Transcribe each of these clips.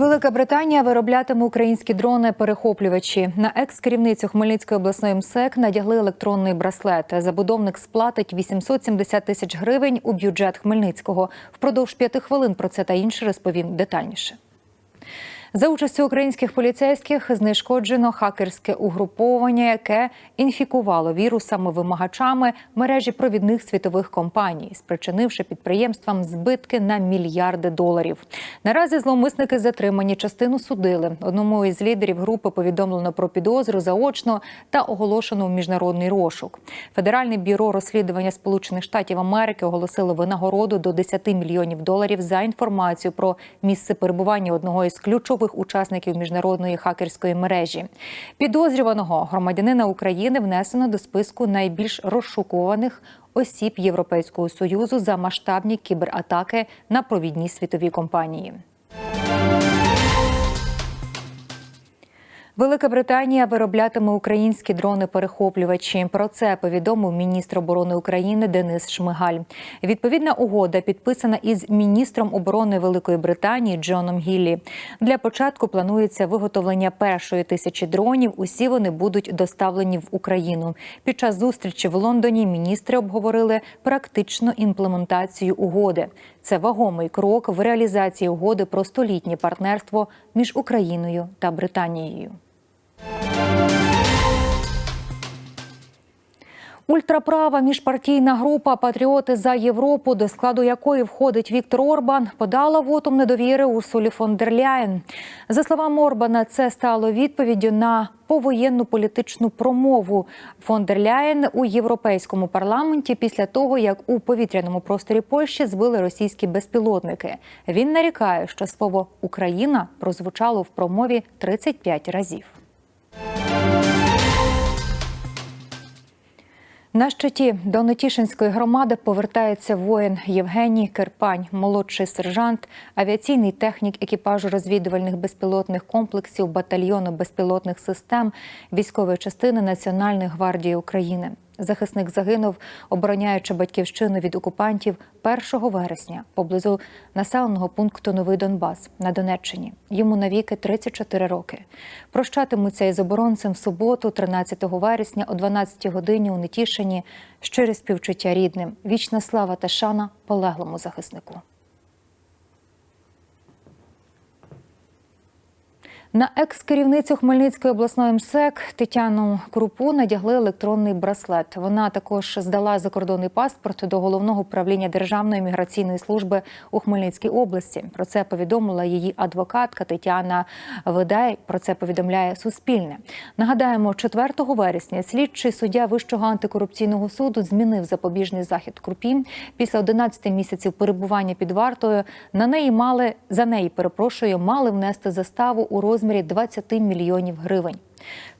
Велика Британія вироблятиме українські дрони-перехоплювачі. На екс-керівницю Хмельницької обласної МСЕК надягли електронний браслет. Забудовник сплатить 870 тисяч гривень у бюджет Хмельницького. Впродовж п'яти хвилин про це та інше розповім детальніше. За участю українських поліцейських знешкоджено хакерське угруповання, яке інфікувало вірусами-вимагачами мережі провідних світових компаній, спричинивши підприємствам збитки на мільярди доларів. Наразі зловмисники затримані, частину судили. Одному із лідерів групи повідомлено про підозру заочно та оголошено в міжнародний розшук. Федеральне бюро розслідування Сполучених Штатів Америки оголосило винагороду до 10 мільйонів доларів за інформацію про місце перебування одного із ключових учасників міжнародної хакерської мережі. Підозрюваного громадянина України внесено до списку найбільш розшукуваних осіб Європейського союзу за масштабні кібератаки на провідні світові компанії. Велика Британія вироблятиме українські дрони-перехоплювачі. Про це повідомив міністр оборони України Денис Шмигаль. Відповідна угода підписана із міністром оборони Великої Британії Джоном Гіллі. Для початку планується виготовлення першої тисячі дронів. Усі вони будуть доставлені в Україну. Під час зустрічі в Лондоні міністри обговорили практичну імплементацію угоди. Це вагомий крок в реалізації угоди про столітнє партнерство між Україною та Британією. Ультраправа міжпартійна група Патріоти за Європу, до складу якої входить Віктор Орбан, подала вотум недовіри Урсулі фон дер Ляєн. За словами Орбана, це стало відповіддю на повоєнну політичну промову фон дер Ляєн у європейському парламенті після того, як у повітряному просторі Польщі збили російські безпілотники. Він нарікає, що слово Україна прозвучало в промові 35 разів. На щиті до Нетішинської громади повертається воїн Євгеній Керпань, молодший сержант, авіаційний технік екіпажу розвідувальних безпілотних комплексів батальйону безпілотних систем військової частини Національної гвардії України. Захисник загинув, обороняючи батьківщину від окупантів 1 вересня поблизу населеного пункту Новий Донбас на Донеччині. Йому навіки 34 роки. Прощатимуться із оборонцем в суботу, 13 вересня, о 12 годині у Нетішині. Щире співчуття рідним. Вічна слава та шана полеглому захиснику. На екс-керівницю Хмельницької обласної МСЕК Тетяну Крупу надягли електронний браслет. Вона також здала закордонний паспорт до головного управління Державної міграційної служби у Хмельницькій області. Про це повідомила її адвокатка Тетяна Видай. Про це повідомляє Суспільне. Нагадаємо, 4 вересня слідчий суддя Вищого антикорупційного суду змінив запобіжний захід Крупі. Після 11 місяців перебування під вартою на неї мали за неї перепрошую, мали внести заставу у розмірі розмірі 20 мільйонів гривень.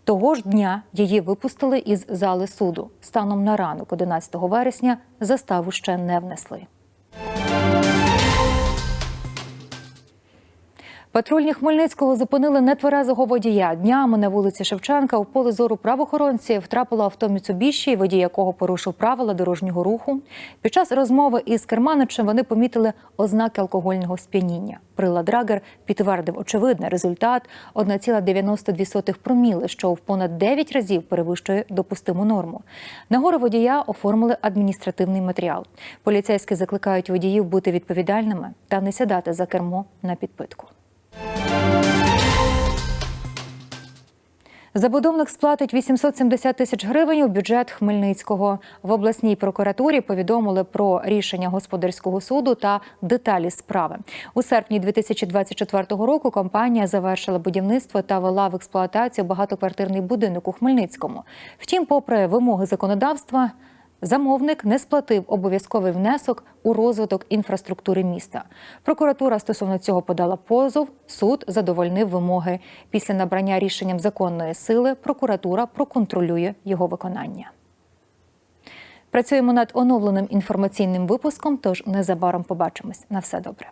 Того ж дня її випустили із зали суду. Станом на ранок, 11 вересня, заставу ще не внесли. Патрульні Хмельницького зупинили нетверезого водія. Днями на вулиці Шевченка у поле зору правоохоронців втрапило авто Міцубіші, водій якого порушив правила дорожнього руху. Під час розмови із керманичем вони помітили ознаки алкогольного сп'яніння. Прилад Драгер підтвердив очевидний результат 1,92 проміли, що в понад 9 разів перевищує допустиму норму. На гору водія оформили адміністративний матеріал. Поліцейські закликають водіїв бути відповідальними та не сідати за кермо на підпитку. Забудовник сплатить 870 тисяч гривень у бюджет Хмельницького. В обласній прокуратурі повідомили про рішення господарського суду та деталі справи. У серпні 2024 року компанія завершила будівництво та вела в експлуатацію багатоквартирний будинок у Хмельницькому. Втім, попри вимоги законодавства. Замовник не сплатив обов'язковий внесок у розвиток інфраструктури міста. Прокуратура стосовно цього подала позов. Суд задовольнив вимоги. Після набрання рішенням законної сили прокуратура проконтролює його виконання. Працюємо над оновленим інформаційним випуском. Тож незабаром побачимось. На все добре.